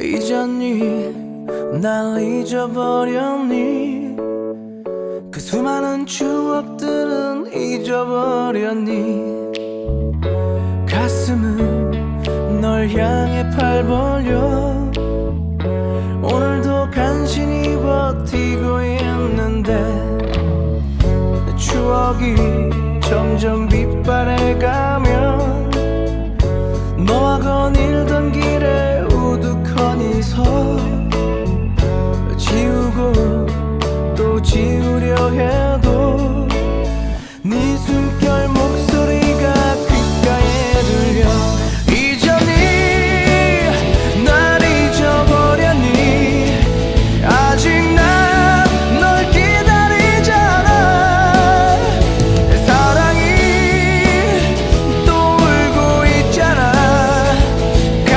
잊었니 날 잊어버렸니? 그 수많은 추억들은 잊어버렸니? 가슴은 널 향해 팔 벌려 오늘도 간신히 버티고 있는데 추억이 점점 빛발해가면 너와 거닐던 길 지우려 해도